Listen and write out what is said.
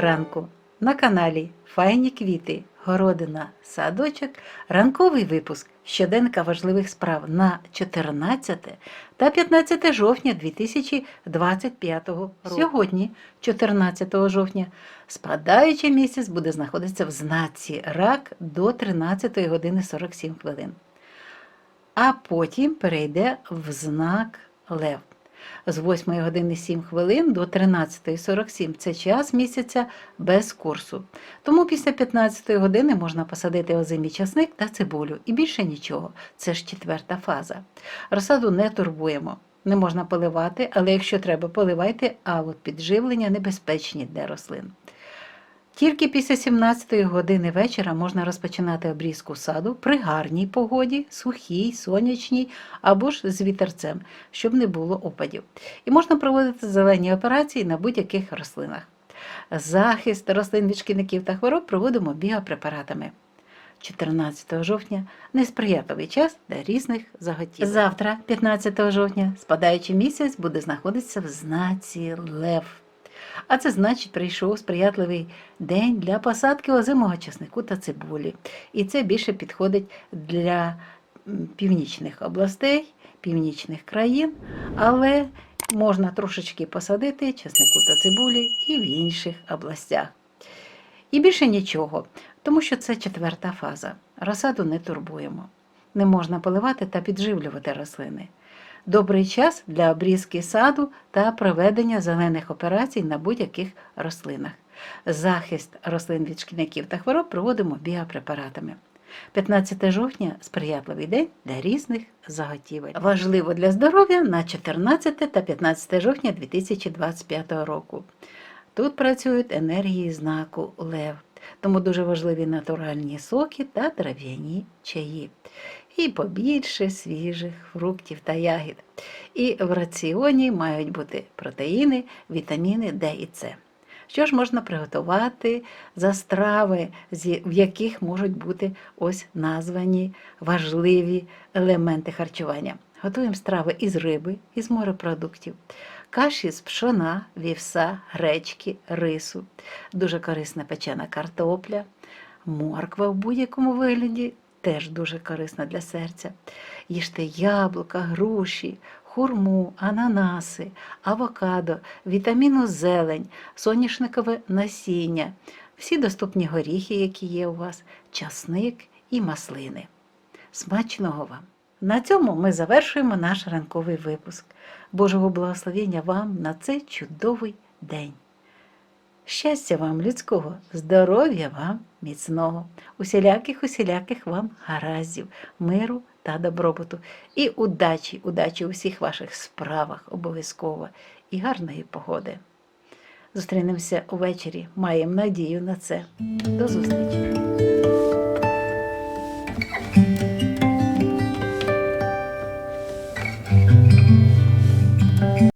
ранку на каналі Файні квіти, городина, садочок, ранковий випуск щоденника важливих справ на 14 та 15 жовтня 2025 року. Сьогодні, 14 жовтня, спадаючий місяць буде знаходитися в знаці рак до 13 години 47 хвилин, а потім перейде в знак Лев. З 8 години 7 хвилин до 13.47 це час місяця без курсу. Тому після 15 години можна посадити озимий часник та цибулю. І більше нічого. Це ж четверта фаза. Розсаду не турбуємо. Не можна поливати, але якщо треба, поливайте, а от підживлення небезпечні для рослин. Тільки після 17 години вечора можна розпочинати обрізку саду при гарній погоді, сухій, сонячній або ж з вітерцем, щоб не було опадів. І можна проводити зелені операції на будь-яких рослинах. Захист рослин від шкідників та хвороб проводимо біопрепаратами. 14 жовтня несприятливий час для різних заготів. Завтра, 15 жовтня, спадаючий місяць буде знаходитися в знаці Лев. А це значить, прийшов сприятливий день для посадки озимого часнику та цибулі. І це більше підходить для північних областей, північних країн, але можна трошечки посадити часнику та цибулі і в інших областях. І більше нічого, тому що це четверта фаза. Розсаду не турбуємо. Не можна поливати та підживлювати рослини. Добрий час для обрізки саду та проведення зелених операцій на будь-яких рослинах. Захист рослин від шкідників та хвороб проводимо біопрепаратами. 15 жовтня сприятливий день для різних заготівель. Важливо для здоров'я на 14 та 15 жовтня 2025 року. Тут працюють енергії знаку Лев, тому дуже важливі натуральні соки та трав'яні чаї. І побільше свіжих фруктів та ягід. І в раціоні мають бути протеїни, вітаміни Д і С. Що ж можна приготувати за страви, в яких можуть бути ось названі важливі елементи харчування? Готуємо страви із риби, із морепродуктів, каші з пшона, вівса, гречки, рису, дуже корисна печена картопля, морква в будь-якому вигляді, теж дуже корисна для серця. Їжте яблука, груші, хурму, ананаси, авокадо, вітаміну зелень, соняшникове насіння, всі доступні горіхи, які є у вас, часник і маслини. Смачного вам! На цьому ми завершуємо наш ранковий випуск. Божого благословення вам на цей чудовий день. Щастя вам людського, здоров'я вам міцного, усіляких усіляких вам гараздів, миру та добробуту. І удачі, удачі у всіх ваших справах обов'язково і гарної погоди. Зустрінемося увечері. Маємо надію на це. До зустрічі!